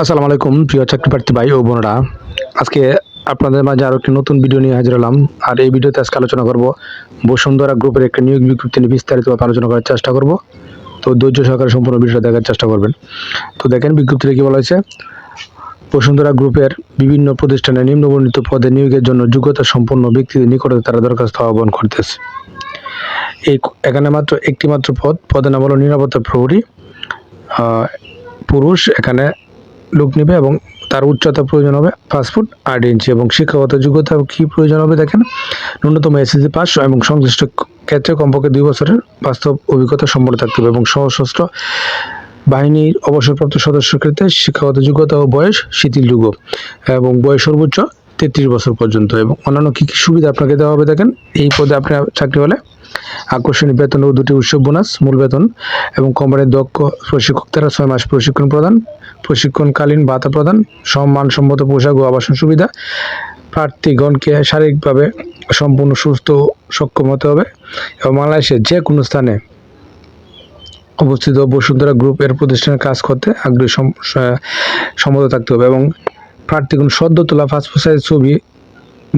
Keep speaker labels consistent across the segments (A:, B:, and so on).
A: আসসালামু আলাইকুম, প্রিয় চাকরি প্রার্থী ভাই ও বোনরা। আজকে আপনাদের মাঝে আরও একটি নতুন ভিডিও নিয়ে হাজির হলাম। আর এই ভিডিওতে আজকে আলোচনা করব বসুন্ধরা গ্রুপের একটা নিয়োগ বিজ্ঞপ্তি নিয়ে বিস্তারিতভাবে আলোচনা করার চেষ্টা করব। তো ধৈর্য সহকারে সম্পূর্ণ ভিডিওটা দেখার চেষ্টা করবেন। তো দেখেন বিজ্ঞপ্তিতে কী বলা হয়েছে? বসুন্ধরা গ্রুপের বিভিন্ন প্রতিষ্ঠানে নিম্নবর্ণিত পদে নিয়োগের জন্য যোগ্যতা সম্পন্ন ব্যক্তিদের নিকটে তারা দরখাস্ত আহ্বান করতেছে। এই এখানে মাত্র একটি মাত্র পদ, পদের নাম হলো নিরাপত্তা প্রহরী পুরুষ, এখানে লোক নেবে এবং তার উচ্চতা প্রয়োজন হবে পাঁচ ফুট আট ইঞ্চি এবং শিক্ষাগত যোগ্যতা কী প্রয়োজন হবে দেখেন? ন্যূনতম এসএসসি পাস এবং সংশ্লিষ্ট ক্ষেত্রে কমপক্ষে দুই বছরের বাস্তব অভিজ্ঞতা সম্পন্ন থাকতে হবে এবং সশস্ত্র বাহিনীর অবসরপ্রাপ্ত সদস্যের ক্ষেত্রে শিক্ষাগত যোগ্যতা ও বয়স শিথিলযোগ্য এবং বয়স সর্বোচ্চ তেত্রিশ বছর পর্যন্ত এবং অন্যান্য কী কী সুবিধা আপনাকে দেওয়া হবে দেখেন? এই পদে আপনার চাকরি হলে আকর্ষণীয় বেতন ও দুটি উৎসব বোনাস, মূল বেতন এবং কোম্পানির দক্ষ প্রশিক্ষক দ্বারা ছয় মাস প্রশিক্ষণ প্রদান, প্রশিক্ষণকালীন ভাতা প্রদান, সম্মানসম্মত পোশাক ও আবাসন সুবিধা। প্রার্থীগণকে শারীরিকভাবে সম্পূর্ণ সুস্থ সক্ষম হতে হবে এবং বাংলাদেশের যে কোনো স্থানে অবস্থিত বসুন্ধরা গ্রুপ এর প্রতিষ্ঠানে কাজ করতে আগ্রহী সম- সম্মত থাকতে হবে এবং প্রার্থীগণ সদ্য তোলা পাসপোর্ট ছবি,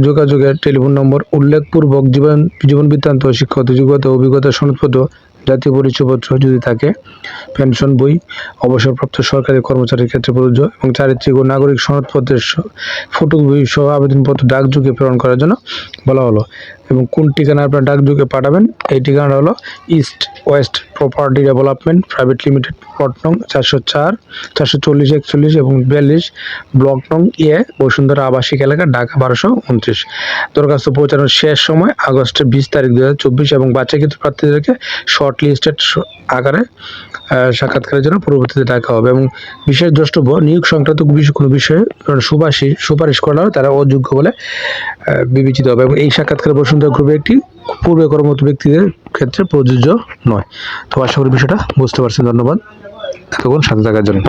A: যোগাযোগের টেলিফোন নম্বর, উল্লেখপূর্বক জীবন জীবন বৃত্তান্ত শিক্ষক যোগ্যতা, অভিজ্ঞতা, সনদপত্র, জাতীয় পরিচয়পত্র যদি থাকে, পেনশন, বই, অবসরপ্রাপ্ত সরকারি কর্মচারীর ক্ষেত্রে প্রযোজ্য এবং চারিত্রিক ও নাগরিক সনদপত্রের ফটোকপি সহ আবেদনপত্র ডাকযোগে প্রেরণ করার জন্য বলা হলো। এবং কোন ঠিকানা আপনার ডাকযোগে পাঠাবেন, এই ঠিকানাটা হলো east west property development private limited plot নং চারশো চার, চারশো চল্লিশ, একচল্লিশ এবং বিয়াল্লিশ ব্লক নং বসুন্ধরা আবাসিক এলাকা, ঢাকা বারোশো উনত্রিশ। দরখাস্ত পৌঁছানোর শেষ সময় আগস্টের বিশ তারিখ দু হাজার চব্বিশ এবং বাচ্চাকৃত প্রার্থীদেরকে শর্ট লিস্টেড আকারে সাক্ষাৎকারের জন্য পরবর্তীতে ডাকা হবে এবং বিশেষ দ্রষ্টব্য, নিয়োগ সংক্রান্ত কোনো বিষয়ে সুপারিশ সুপারিশ করা তারা অযোগ্য বলে বিবেচিত হবে এবং এই সাক্ষাৎকার বসুন্ধরা গ্রুপে একটি পূর্বে কর্মরত ব্যক্তিদের ক্ষেত্রে প্রযোজ্য নয়। তো আশা করি বিষয়টা বুঝতে পারছেন। ধন্যবাদ। এতক্ষণ সাথে থাকার জন্য।